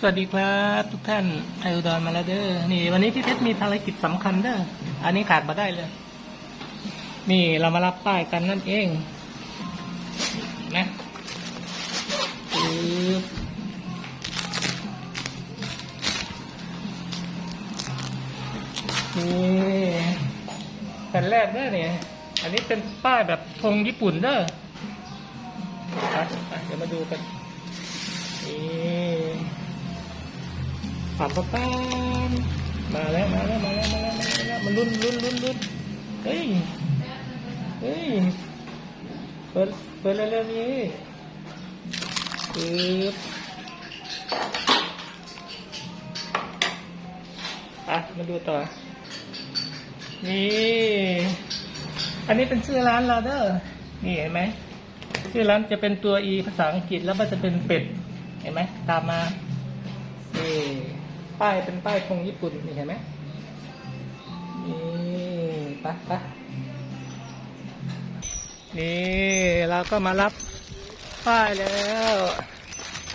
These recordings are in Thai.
สวัสดีครับทุกท่านไออุดรมาแล้วเด้อนี่ วันนี้พี่เพชรมีภารกิจสำคัญเด้ออันนี้ขาดมาได้เลย นี่เรามารับป้ายกันนั่นเองนะนี่แผ่นแรกเด้อเนี่ย อันนี้เป็นป้ายแบบธงญี่ปุ่นเด้อเดี๋ยวมาดูกันนี่ ปับปับปับมาแล้วมาแล้วมาแล้วมาแล้วมาแล้วมันลุ้นลุ้นลุ้นลุ้นเฮ้ยเฮ้ยเปิดเปิดเร็วๆนี้ปึ๊บอะมาดูต่อ นี่ อันนี้เป็นชื่อร้านเราเด้อนี่เห็นไหมชื่อร้านจะเป็นตัว e ภาษาอังกฤษแล้วมันจะเป็นเป็ด เห็นไหมตามมานี่ ป้ายเป็นป้ายธงญี่ปุ่นนี่เห็นไหมนี่ปะปะนี่เราก็มารับป้ายแล้ว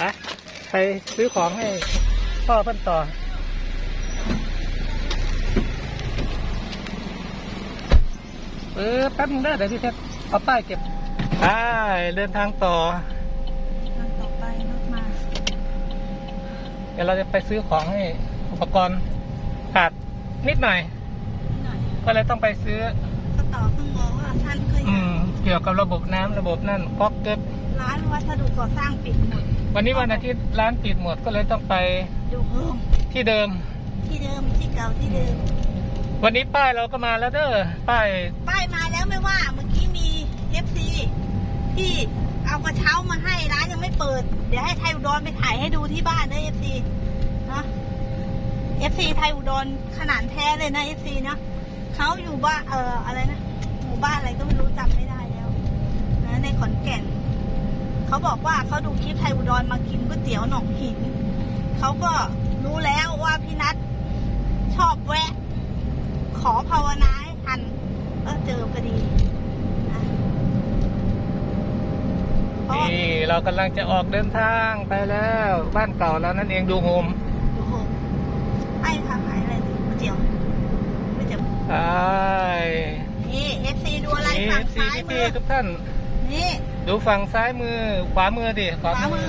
อะไปซื้อของให้พ่อเพิ่นต่อเออแป๊บนึงได้เดี๋ยวพี่เพชรเอาป้ายเก็บไปเดินทางต่อ ทางต่อไปรถมา เดี๋ยวเราจะไปซื้อของให้อุปกรณ์ขาดนิดหน่อยนิดหน่อยก็เลยต้องไปซื้อ ก็ต่อเพิ่งบอกว่าท่านเคยอืม เกี่ยวกับระบบน้ำระบบนั่นพ็อกเก็ตร้านวัสดุก่อสร้างปิดหมดวันนี้วันอาทิตย์ร้านปิดหมดก็เลยต้องไปดูเพิ่มที่เดิม ที่เดิมที่เก่าที่เดิม วันนี้ป้ายเราก็มาแล้วเด้อป้ายป้ายมาแล้วไม่ว่าเมื่อกี้มีเอฟซีที่เอากระเช้ามาให้ร้านยังไม่ เดี๋ยวให้ไทยอุดรไปถ่ายให้ดูที่บ้านเด้เอฟซีเนาะเอฟซีไทยอุดรขนาดแท้เลยนะเอฟซีเนาะเขาอยู่บ้านเอ่ออะไรนะหมู่บ้านอะไรก็ไม่รู้จำไม่ได้แล้วนะในขอนแก่นเขาบอกว่าเขาดูคลิปไทยอุดรมากินก๋วยเตี๋ยวหนองหินเขาก็รู้แล้วว่าพี่นัทชอบแวะ ขอภาวนาให้ทันก็เจอพอดีนะเพราะว่า นี่ เรากำลังจะออกเดินทางไปแล้ว บ้านเก่าแล้วนั่นเองดูโฮมโอ้โหไอ้ค่ะขายอะไรก๋วยเตี๋ยวก๋วยเตี๋ยวใช่นี่เอฟซีดูอะไรนี่ฝั่งซีซ้ายมืพี่อทุกท่าน นี่ ดูฝั่งซ้ายมือ ขวามือดิขวามือ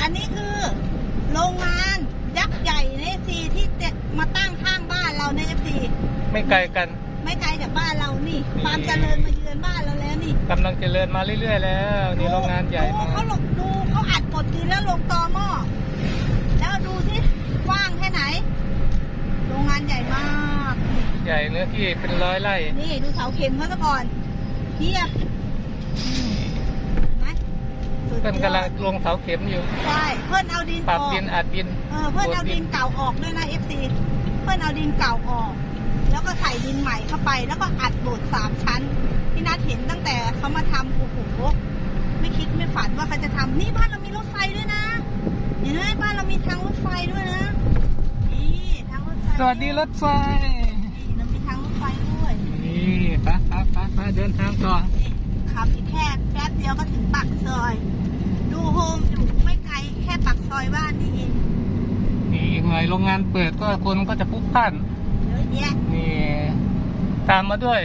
อันนี้คือโรงงานยักษ์ใหญ่ในเอฟซีที่จะมาตั้งข้างบ้านเราในเอฟซีไม่ไกลกัน ไม่ไกลจากบ้านเรานี่ความเจริญมาเยือนบ้านเราแล้วนี่กำลังเจริญมาเรื่อยๆแล้วนี่โรงงานใหญ่ดูมากเขาหลบดูเขาอัดหมดทีแล้วลงตอหม้อแล้วดูสิกว้างแค่ไหน โรงงานใหญ่มาก ใหญ่เนื้อที่เป็นร้อยไร่นี่ดูเสาเข็มเขาซะก่อนเทียบอืมเห็นไหมสุดยอดเพิ่นกำลังลงเสาเข็มอยู่ ใช่เพื่อนเอาดินปรับออก ดินอัดดิน เออเพื่อนเอาดินเก่าออกด้วยนะเอฟซีเพื่อนเอาดินเก่าออก แล้วก็ใส่ดินใหม่เข้าไป แล้วก็อัดโบดสามชั้นพี่นัทเห็นตั้งแต่เขามาทำโอ้โหไม่คิดไม่ฝันว่าเขาจะทำนี่บ้านเรามีรถไฟด้วยนะเห็นไหมบ้านเรามีทางรถไฟด้วยนะนี่ทางรถไฟสวัสดีรถไฟนี่เรามีทางรถไฟด้วยนี่ไปไปไปไปเดินทางต่อนี่ขับอีกแค่แป๊บเดียวก็ถึงปากซอย ดูโฮมอยู่ไม่ไกลแค่ปากซอยบ้านนี่เองนี่อีกหน่อยโรงงานเปิดก็คนก็จะพลุกพล่านเยอะแยะ นี่ตามมาด้วย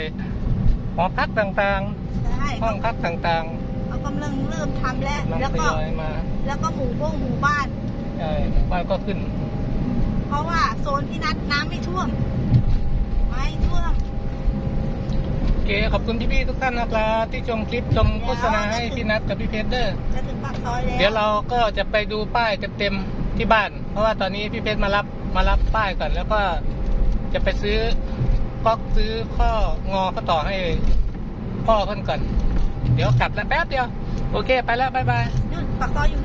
หอพักต่างใช่ๆห้องพักต่างเขากำลังเริ่มทำแล้วๆกำลังแล้วทก็ยอยมาแล้วก็หมู่บ้งหมู่บ้านใช่หมู่บ้านก็ขึ้น เพราะว่าโซนที่นัดน้ำไม่ท่วม ไม่ท่วมโอเคขอบคุณพี่ๆทุกท่านนะครับที่ชมคลิปชมโฆษณาให้พี่นัทกับพี่เพชรเด้อจะถึงปากซอยแล้วเดี๋ยวเราก็จะไปดูป้ายเต็มๆที่บ้าน เพราะว่าตอนนี้พี่เพชรมารับมารับป้ายก่อนแล้วก็ จะไปซื้อก๊อกซื้อข้องอข้อต่อให้พ่อเพิ่นก่อน เดี๋ยวกลับแล้วแป๊บเดียว โอเค ไปแล้ว บ๊ายบาย นู่นปากซอยอยู่